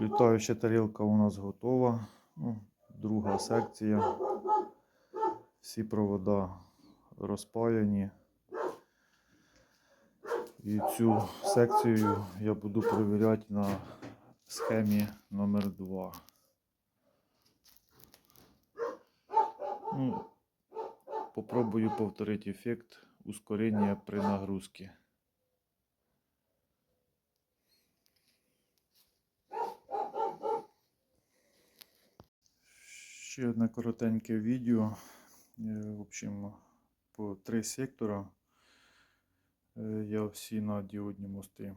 Літаюча тарілка у нас готова. Ну, друга секція. Всі провода розпаяні. І цю секцію я буду перевіряти на схемі номер 2. Ну, попробую повторити ефект ускорення при нагрузці. Ще одне коротеньке відео. Е, В общем, по три сектора. Е, Я всі на діодні мости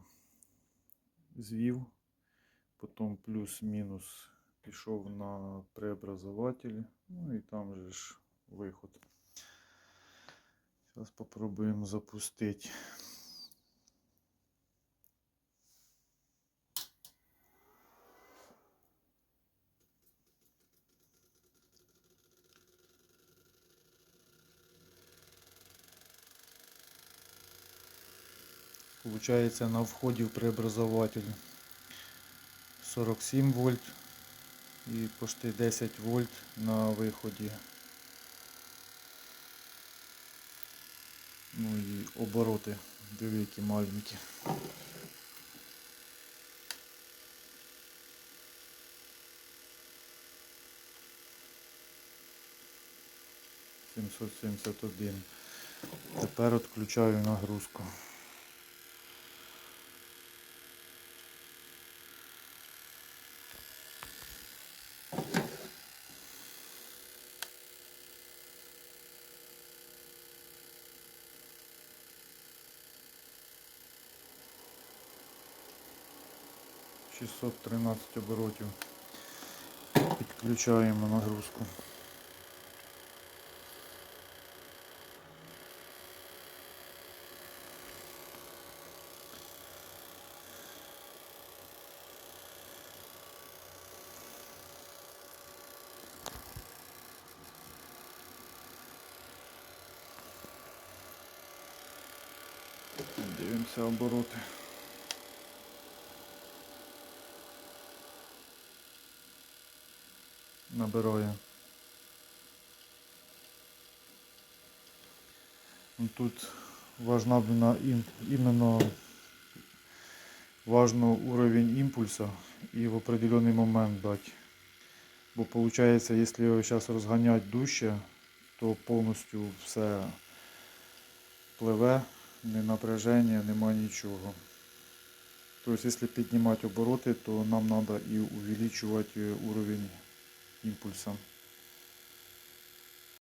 звів. Потім плюс-мінус пішов на преобразователь. Ну і там же ж виход. Зараз попробуємо запустити. Получается на входе в преобразователь 47 вольт и почти 10 вольт на виході. Ну і обороти, диви які маленькі. Сімсот. Тепер відключаю нагрузку. Шістсот тринадцять оборотів. Підключаємо нагрузку. Дивимося обороти. Набирає. Ну, Тут важна іменно важно уровень імпульса і в определенный момент дать. Бо получается, если його зараз розганяти дужче, то повністю все пливе, не напряження, нема нічого. Тобто, якщо піднімати обороти, то нам треба і увеличувати уровень impulsant.